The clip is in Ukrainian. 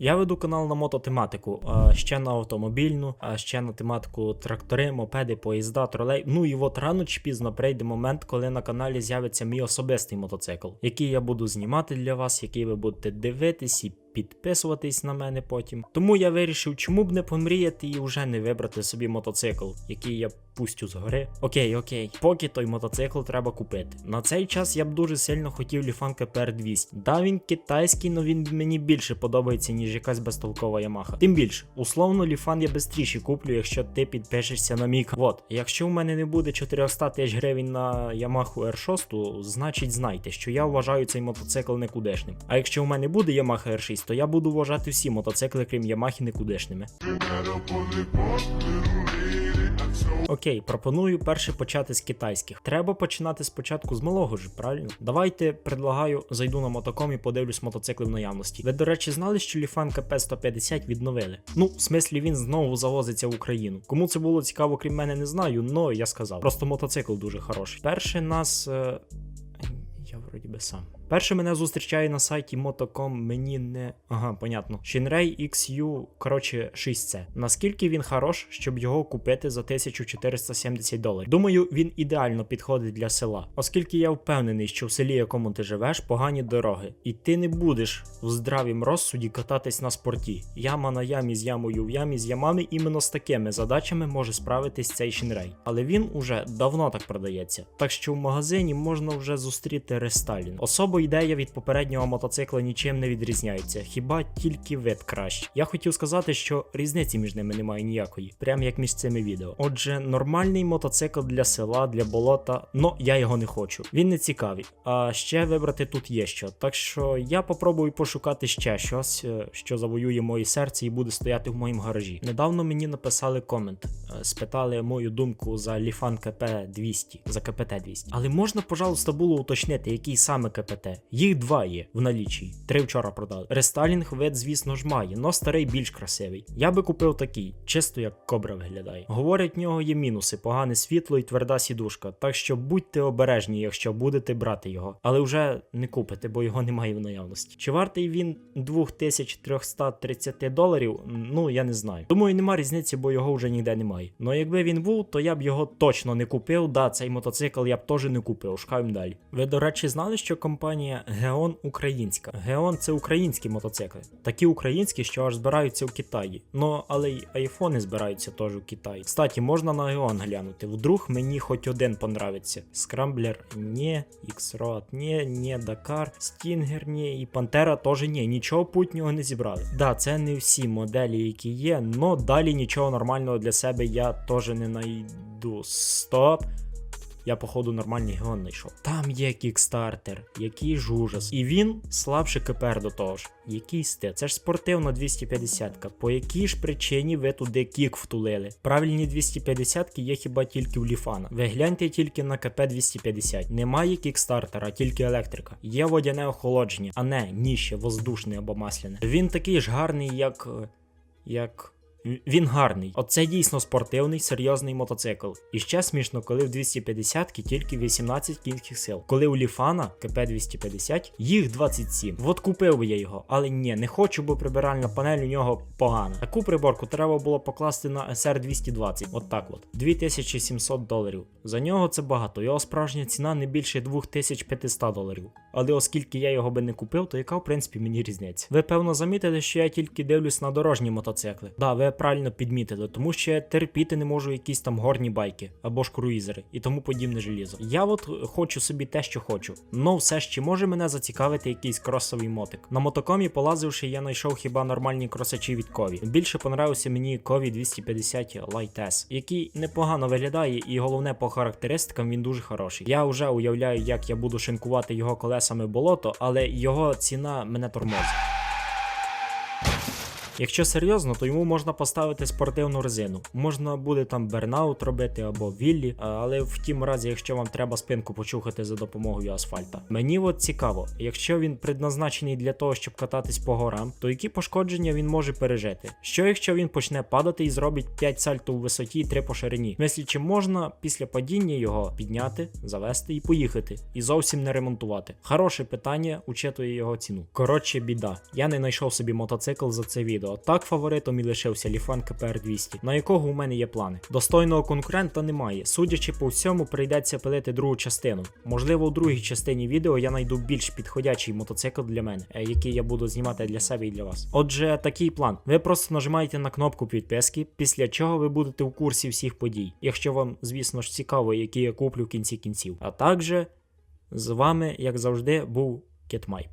Я веду канал на мототематику, ще на автомобільну, а ще на тематику трактори, мопеди, поїзда, тролей. Ну і от рано чи пізно прийде момент, коли на каналі з'явиться мій особистий мотоцикл, який я буду знімати для вас, який ви будете дивитись і підписуватись на мене потім. Тому я вирішив, чому б не помріяти і вже не вибрати собі мотоцикл, який я пустю згори. Окей, окей, поки той мотоцикл треба купити. На цей час я б дуже сильно хотів Ліфан КПР 200. Да, він китайський, але він мені більше подобається, ніж якась безтолкова Ямаха. Тим більше, условно, Ліфан я швидше куплю, якщо ти підпишешся на мій канал. От, якщо в мене не буде 400 тисяч гривень на Ямаху R6, значить знайте, що я вважаю цей мотоцикл некудешним. А якщо в мене буде Ямаха R6, то я буду вважати всі мотоцикли, крім Ямахи, некудешними. Окей, пропоную перше почати з китайських. Треба починати спочатку з малого ж, правильно? Давайте предлагаю, зайду на мотоком і подивлюсь мотоцикли в наявності. Ви, до речі, знали, що Ліфан КП 150 відновили? Ну, в смислі, він знову завозиться в Україну. Кому це було цікаво, крім мене, не знаю, но я сказав. Просто мотоцикл дуже хороший. Перше нас. Е... Я вроді би сам. Перше мене зустрічає на сайті Motocom, мені не. Ага, понятно. Shinrei XU, коротше, 6C. Наскільки він хорош, щоб його купити за 1470 доларів? Думаю, він ідеально підходить для села, оскільки я впевнений, що в селі, якому ти живеш, погані дороги, і ти не будеш в здравім розсуді кататись на спорті. Яма на ямі з ямою в ямі з ямами, іменно з такими задачами може справитись цей Shinrei. Але він уже давно так продається. Так що в магазині можна вже зустріти рестайлінг. Особо ідея від попереднього мотоцикла нічим не відрізняється, хіба тільки вид краще. Я хотів сказати, що різниці між ними немає ніякої, прям як між цими відео. Отже, нормальний мотоцикл для села, для болота, но я його не хочу. Він не цікавий. А ще вибрати тут є що. Так що я попробую пошукати ще щось, е, що завоює моє серце і буде стояти в моїм гаражі. Недавно мені написали комент, спитали мою думку за Ліфан КП 200, за КПТ 200. Але можна, пожалуйста, було уточнити, який саме КПТ. Їх два є в налічі. Три вчора продали. Рестайлінг вид, звісно ж, має, но старий більш красивий. Я би купив такий, чисто як кобра виглядає. Говорять, в нього є мінуси, погане світло і тверда сідушка. Так що будьте обережні, якщо будете брати його. Але вже не купите, бо його немає в наявності. Чи вартий він 2330 доларів? Ну я не знаю. Думаю, нема різниці, бо його вже ніде немає. Но якби він був, то я б його точно не купив. Да, цей мотоцикл я б теж не купив. Шукаємо далі. Ви, до речі, знали, що компанія Геон українська. Геон це українські мотоцикли. Такі українські, що аж збираються в Китаї. Ну, але й айфони збираються теж у Китаї. Кстати, можна на Геон глянути. Вдруг мені хоч один понравиться. Скрамблер ні, X-Road ні, ні, Дакар, Стінгер ні, і Пантера теж ні. Нічого путнього не зібрали. Да, це не всі моделі, які є, но далі нічого нормального для себе я теж не найду. Стоп. Я, походу, нормальний геон знайшов. Там є кікстартер, який ж ужас. І він слабше КПР до того ж. Який сте? Це ж спортивна 250-ка. По якій ж причині ви туди кік втулили? Правильні 250-ки є хіба тільки в Ліфана. Ви гляньте тільки на КП 250. Немає кікстартера, тільки електрика. Є водяне охолодження, а не ніще, воздушне або масляне. Він такий ж гарний, як. як. Він гарний. Оце дійсно спортивний, серйозний мотоцикл. І ще смішно, коли в 250-ки тільки 18 кінських сил. Коли у Ліфана КП 250 їх 27. От купив я його, але ні, не хочу, бо прибиральна панель у нього погана. Таку приборку треба було покласти на SR 220. От так от. 2700 доларів. За нього це багато. Його справжня ціна не більше 2500 доларів. Але оскільки я його би не купив, то яка в принципі мені різниця? Ви певно замітили, що я тільки дивлюсь на дорожні мотоцикли. Да, ви правильно підмітили, тому що я терпіти не можу якісь там горні байки або ж круїзери і тому подібне желізо. Я от хочу собі те, що хочу. Но все ж чи може мене зацікавити якийсь кросовий мотик. На мотокомі полазивши, я знайшов хіба нормальні кросачі від Кові. Більше понравився мені Кові 250 Light S, який непогано виглядає, і головне по характеристикам він дуже хороший. Я вже уявляю, як я буду шинкувати його колесами болото, але його ціна мене тормозить. Якщо серйозно, то йому можна поставити спортивну резину. Можна буде там бернаут робити або віллі, але в тім разі, якщо вам треба спинку почухати за допомогою асфальта. Мені от цікаво, якщо він предназначений для того, щоб кататись по горам, то які пошкодження він може пережити? Що якщо він почне падати і зробить 5 сальто у висоті і 3 по ширині? Мислі, чи можна після падіння його підняти, завести і поїхати, і зовсім не ремонтувати? Хороше питання, учитує його ціну. Коротше, біда. Я не знайшов собі мотоцикл за це відео. Так фаворитом і лишився Ліфан КПР 200, на якого у мене є плани. Достойного конкурента немає. Судячи по всьому, прийдеться пилити другу частину. Можливо, у другій частині відео я знайду більш підходячий мотоцикл для мене, е, який я буду знімати для себе і для вас. Отже, такий план. Ви просто нажимаєте на кнопку підписки, після чого ви будете в курсі всіх подій. Якщо вам, звісно ж, цікаво, які я куплю в кінці кінців. А також з вами, як завжди, був Кетмайп.